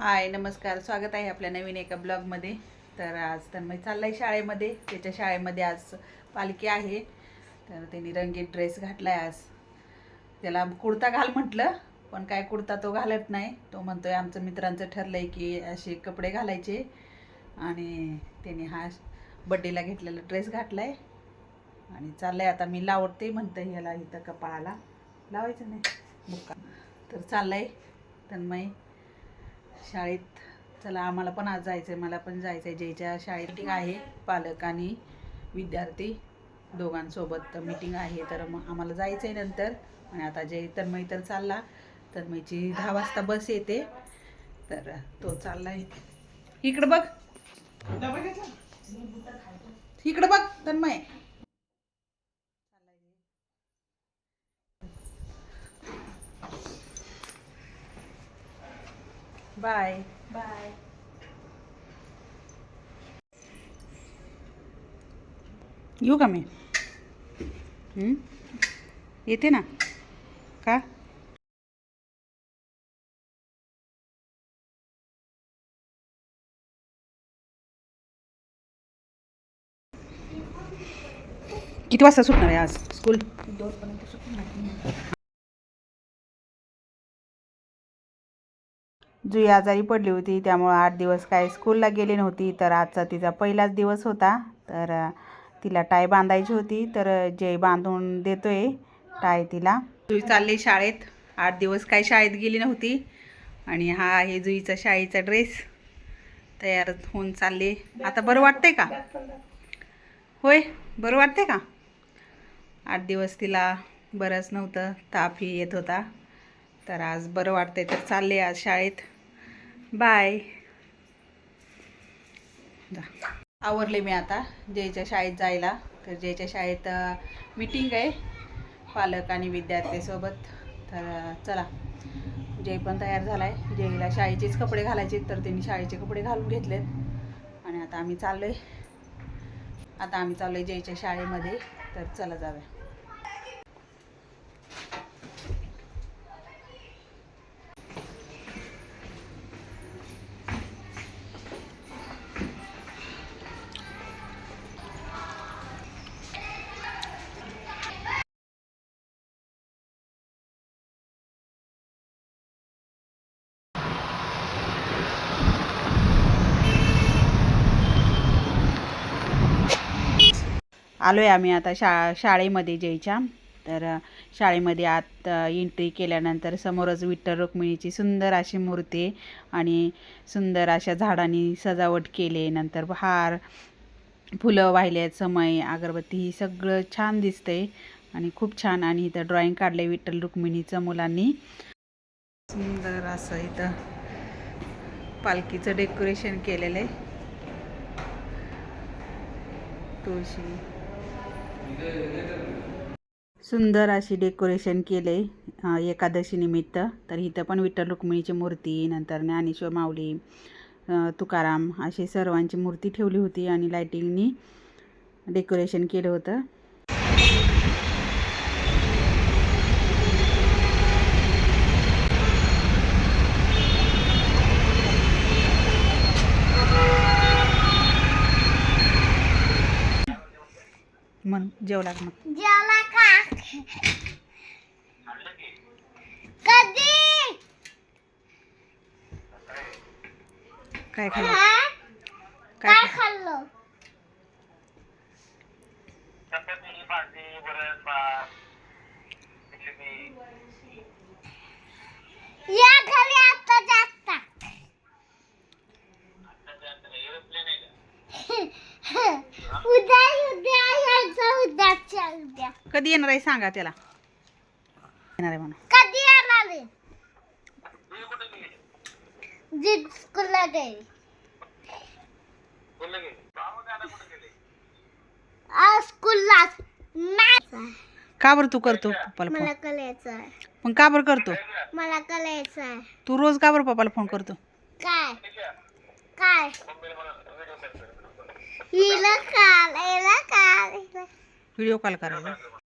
हाय नमस्कार. स्वागत आहे आपल्या नवीन एका ब्लॉगमध्ये. तर आज तन्मय आहे शाळेमध्ये. त्याच्या शाळेमध्ये आज पालखी आहे. तर त्यांनी रंगीत ड्रेस घातला आहे आज. त्याला कुर्ता घाल म्हटलं पण काय कुर्ता तो घालत नाही. तो म्हणतो आहे आमचं मित्रांचं ठरलं आहे की असे कपडे घालायचे. आणि त्याने हा बड्डेला घेतलेला ड्रेस घातला आहे आणि चाललं आहे आता मी लावते म्हणतं ह्याला इथं कपाळाला. लावायचं नाही. मुक्का तर चाललं आहे तन्मय. शाळेत चला आम्हाला पण आज जायचं आहे मला पण जायचं आहे जयच्या शाळेत meeting आहे पालक आणि विद्यार्थी दोघांसोबत मिटिंग आहे. तर मग आम्हाला जायचं आहे नंतर. आणि आता जय तन्मय तर चालला. तन्मयची दहा वाजता बस येते. तर तो चालला आहे इकडं बघ. इकडं बघ तन्मय. बाय. बाय. येऊ का मी? हं? येते ना? का? किती वाजता सुटणार आहे आज? स्कूल? दोनपर्यंत सुटणार जुई आजारी पडली होती त्यामुळं आठ दिवस काय स्कूलला गेली नव्हती तर आजचा तिचा पहिलाच दिवस होता. तर तिला टाय बांधायची होती तर जय बांधून देतोय टाय तिला. जुई चालली शाळेत. आठ दिवस काय शाळेत गेली नव्हती. आणि हा आहे जुईचा शाळेचा ड्रेस. तयार होऊन चालले. आता बरं वाटतंय का? होय बरं वाटतंय का? आठ दिवस तिला बरंच नव्हतं तापही येत होता. तर आज बरं वाटतंय तर चालले आज शाळेत. बाय. आवरले मी आता जयच्या शाळेत जायला. तर जयच्या शाळेत मीटिंग आहे पालक आणि विद्यार्थ्यांसोबत तर चला. जय पण तयार झाला आहे जयला शाळेचेच कपडे घालायचे तर त्यांनी शाळेचे कपडे घालून घेतलेत. आणि आता आम्ही चाललो आहे आता आम्ही चाललो आहे जयच्या शाळेमध्ये. तर चला जाऊया. आलो आहे आम्ही आता शा शाळेमध्ये जयच्या. तर शाळेमध्ये आत एंट्री केल्यानंतर समोरच विठ्ठल रुक्मिणीची सुंदर अशी मूर्ती आणि सुंदर अशा झाडांनी सजावट केली. नंतर हार फुलं वाहिले आहेत समय अगरबत्ती ही सगळं छान दिसतंय आणि खूप छान. आणि इथं ड्रॉइंग काढले विठ्ठल रुक्मिणीचं मुलांनी. सुंदर असं इथं पालखीचं डेकोरेशन केलेलं आहे. तुळशी. सुंदर अशी डेकोरेशन केले एकादशी निमित्त. तर इथं पण विठ्ठल रुक्मिणीची मूर्ती नंतर ज्ञानेश्वर माऊली तुकाराम अशी सर्वांची मूर्ती ठेवली होती आणि लायटिंगनी डेकोरेशन केलं होतं. मग जेवला का मग. जेवला का? कधी? काय खाल्लं? काय खाल्लं? उद्या. कधी येणार आहे सांगा त्याला. येणार आहे म्हणून कधी येणार आहे? जी स्कूलला गेली आ, स्कूलला. नाही. का बरं तू करतो पप्पाला मला फोन कलायचं आहे. पण का बरं करतो? मला कलायचं आहे. तू रोज का बरं पप्पाला फोन करतो? काय? काय? हिला काल हिला काल हिला व्हिडिओ कॉल करायचा